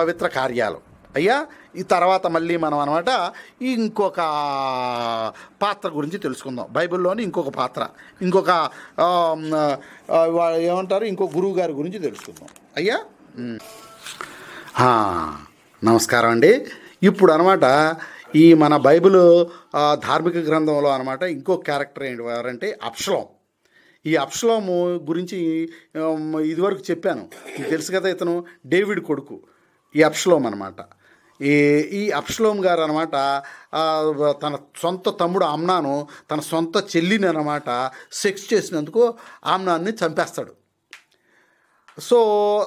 పవిత్ర కార్యాలు. అయ్యా ఈ తర్వాత మళ్ళీ మనం అనమాట ఇంకొక పాత్ర గురించి తెలుసుకుందాం. బైబిల్లోని ఇంకొక పాత్ర ఇంకొక ఏమంటారు? ఇంకో గురువు గారి గురించి తెలుసుకుందాం. అయ్యా నమస్కారం అండి. ఇప్పుడు అనమాట ఈ మన బైబిల్ ధార్మిక గ్రంథంలో అనమాట ఇంకో క్యారెక్టర్ ఏంటి? ఎవరంటే అప్షలం ఈ అప్షలోము గురించి ఇదివరకు చెప్పాను. తెలుసు కదా ఇతను? డేవిడ్ కొడుకు. ఈ అప్షలోం అనమాట ఈ ఈ అప్షలోం గారు అనమాట తన సొంత తమ్ముడు ఆమ్నాను తన సొంత చెల్లిని అనమాట సెక్స్ చేసినందుకు ఆమ్నాన్ని చంపేస్తాడు. సో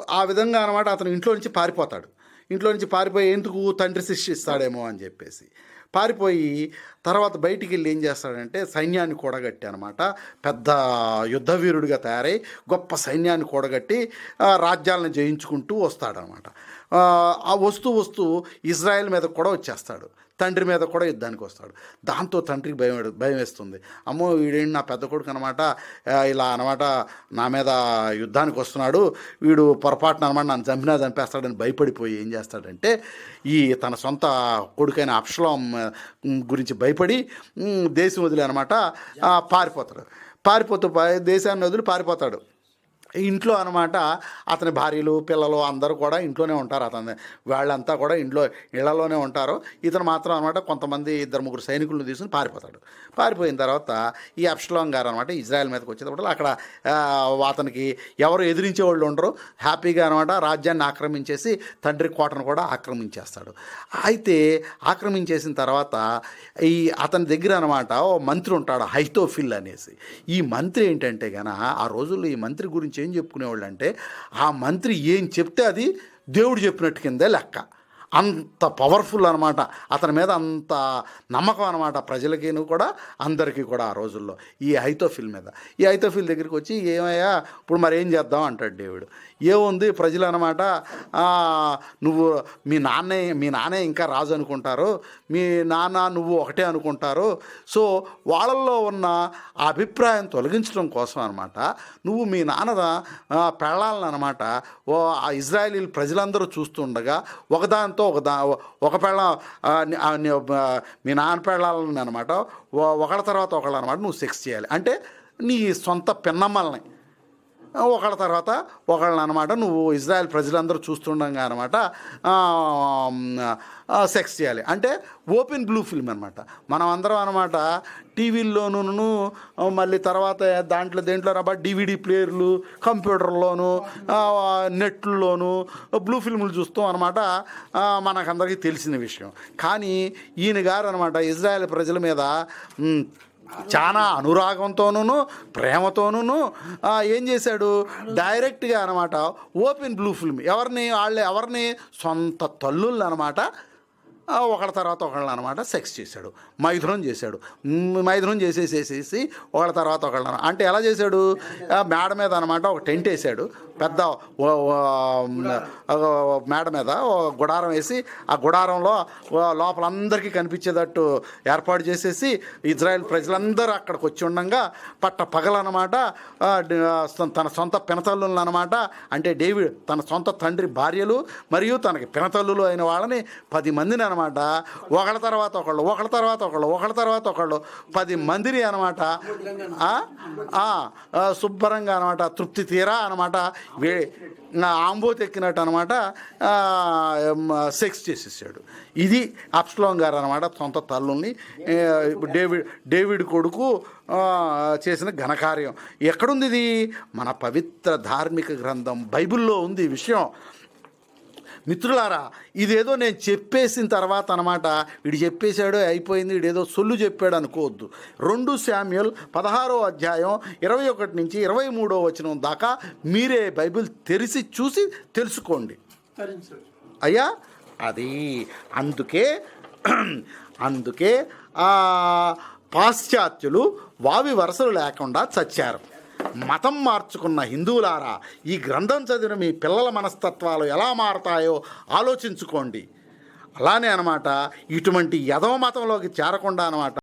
ఆ విధంగా అనమాట అతను ఇంట్లో నుంచి పారిపోతాడు. ఇంట్లో నుంచి పారిపోయి ఎందుకు తండ్రి శిక్షిస్తాడేమో అని చెప్పేసి. పారిపోయి తర్వాత బయటికి వెళ్ళి ఏం చేస్తాడంటే సైన్యాన్ని కూడగట్టి అనమాట పెద్ద యుద్ధవీరుడిగా తయారై గొప్ప సైన్యాన్ని కూడగట్టి రాజ్యాలను జయించుకుంటూ వస్తాడనమాట ఆ, ఆ వస్తూ వస్తూ ఇజ్రాయెల్ మీద కూడా వచ్చేస్తాడు. తండ్రి మీద కూడా యుద్ధానికి వస్తాడు. దాంతో తండ్రికి భయం భయం వేస్తుంది. అమ్మో వీడేంటి నా పెద్ద కొడుకు అనమాట ఇలా అనమాట నా మీద యుద్ధానికి వస్తున్నాడు. వీడు పొరపాటున అనమాట నన్ను చంపినా చంపేస్తాడని భయపడిపోయి ఏం చేస్తాడంటే ఈ తన సొంత కొడుకైన అప్షలం గురించి భయపడి దేశం వదిలి అనమాట పారిపోతాడు. పారిపోతూ దేశాన్ని వదిలి పారిపోతాడు. ఇంట్లో అనమాట అతని భార్యలు పిల్లలు అందరూ కూడా ఇంట్లోనే ఉంటారు అతని వాళ్ళంతా కూడా ఇంట్లో ఇళ్ళలోనే ఉంటారు. ఇతను మాత్రం అనమాట కొంతమంది ఇద్దరు ముగ్గురు సైనికులను తీసుకుని పారిపోతాడు. పారిపోయిన తర్వాత ఈ అప్షలాం గారు అనమాట ఇజ్రాయెల్ మీదకి వచ్చేటప్పుడు అక్కడ అతనికి ఎవరు ఎదిరించే వాళ్ళు ఉండరు. హ్యాపీగా అనమాట రాజ్యాన్ని ఆక్రమించేసి తండ్రి కోటను కూడా ఆక్రమించేస్తాడు. అయితే ఆక్రమించేసిన తర్వాత ఈ అతని దగ్గర అనమాట ఓ మంత్రి ఉంటాడు హైతోఫిల్ అనేసి. ఈ మంత్రి ఏంటంటే గన ఆ రోజుల్లో ఈ మంత్రి గురించి ఏం చెప్పుకునేవాళ్ళు అంటే ఆ మంత్రి ఏం చెప్తే అది దేవుడు చెప్పినట్టు కిందే లెక్క. అంత పవర్ఫుల్ అనమాట అతని మీద అంత నమ్మకం అనమాట ప్రజలకి కూడా అందరికీ కూడా ఆ రోజుల్లో. ఈ ఐతోఫిల్ మీద. ఈ ఐతోఫిల్ దగ్గరికి వచ్చి ఏమయ్యా ఇప్పుడు మరి ఏం చేద్దాం? అంటాడు దేవుడు. ఏముంది? ప్రజలు అనమాట నువ్వు మీ నాన్నే మీ నాన్నే ఇంకా రాజు అనుకుంటారు. మీ నాన్న నువ్వు ఒకటే అనుకుంటారు. సో వాళ్ళల్లో ఉన్న ఆ అభిప్రాయం తొలగించడం కోసం అనమాట నువ్వు మీ నాన్న పెళ్ళాలన్నమాట ఓ ఆ ఇజ్రాయేలీ ప్రజలందరూ చూస్తుండగా ఒకదాని ఒకదాంతో ఒక దా ఒక పెళ్ళ మీ నాన్న పెళ్ళాలని అనమాట ఒకళ్ళ తర్వాత ఒకళ్ళు అనమాట నువ్వు సెక్స్ చేయాలి. అంటే నీ సొంత పిన్నమ్మల్ని ఒకళ్ళ తర్వాత ఒకళ్ళని అనమాట నువ్వు ఇజ్రాయెల్ ప్రజలందరూ చూస్తుండగా అనమాట సెక్స్ చేయాలి. అంటే ఓపెన్ బ్లూ ఫిల్మ్ అనమాట మనం అందరం అనమాట టీవీల్లోనూ మళ్ళీ తర్వాత దాంట్లో దేంట్లో రబ్బా డివిడి ప్లేయర్లు కంప్యూటర్లోను నెట్లలోను బ్లూ ఫిల్ములు చూస్తాం అనమాట మనకందరికీ తెలిసిన విషయం. కానీ ఈయన గారు అనమాట ఇజ్రాయెల్ ప్రజల మీద చాలా అనురాగంతోనూ ప్రేమతోనూ ఏం చేశాడు? డైరెక్ట్గా అనమాట ఓపెన్ బ్లూ ఫిల్మ్. ఎవరిని వాళ్ళు ఎవరిని సొంత తల్లుళ్ళు అనమాట ఒకళ్ళ తర్వాత ఒకళ్ళు అనమాట సెక్స్ చేశాడు. మైథునం చేశాడు. మైథునం చేసేసేసేసి ఒకళ్ళ తర్వాత ఒకళ్ళు అంటే ఎలా చేశాడు? మేడ మీద అనమాట ఒక టెంట్ వేసాడు పెద్ద మేడ మీద ఓ గుడారం వేసి ఆ గుడారంలో లోపల అందరికీ కనిపించేటట్టు ఏర్పాటు చేసేసి ఇజ్రాయెల్ ప్రజలందరూ అక్కడికి వచ్చి ఉండగా పట్ట పగలనమాట తన సొంత పినతల్లులను అనమాట అంటే డేవిడ్ తన సొంత తండ్రి భార్యలు మరియు తనకి పినతల్లులు అయిన వాళ్ళని పది మందిని అనమాట ఒకళ్ళ తర్వాత ఒకళ్ళు ఒకళ్ళ తర్వాత ఒకళ్ళు ఒకళ్ళ తర్వాత ఒకళ్ళు పది మందిని అనమాట శుభ్రంగా అనమాట తృప్తి తీరా అనమాట వే ఆంబోత్ ఎక్కినట్టు అనమాట సెక్స్ చేసేసాడు. ఇది అప్స్లోన్ గారు అనమాట సొంత తల్లుల్ని డేవిడ్ డేవిడ్ కొడుకు చేసిన ఘనకార్యం. ఎక్కడుంది ఇది? మన పవిత్ర ధార్మిక గ్రంథం బైబిల్లో ఉంది ఈ విషయం. మిత్రులారా ఇదేదో నేను చెప్పేసిన తర్వాత అనమాట వీడు చెప్పేశాడో అయిపోయింది వీడేదో సొల్లు చెప్పాడు అనుకోవద్దు. రెండు శామ్యుల్ పదహారో అధ్యాయం ఇరవై ఒకటి నుంచి ఇరవై మూడో వచనం దాకా మీరే బైబిల్ తెరిచి చూసి తెలుసుకోండి. అయ్యా అది అందుకే అందుకే పాశ్చాత్యులు వావి వరసలు లేకుండా చచ్చారు. మతం మార్చుకున్న హిందువులారా ఈ గ్రంథం చదివిన మీ పిల్లల మనస్తత్వాలు ఎలా మారతాయో ఆలోచించుకోండి. అలానే అనమాట ఇటువంటి యదవ మతంలోకి చేరకుండా అనమాట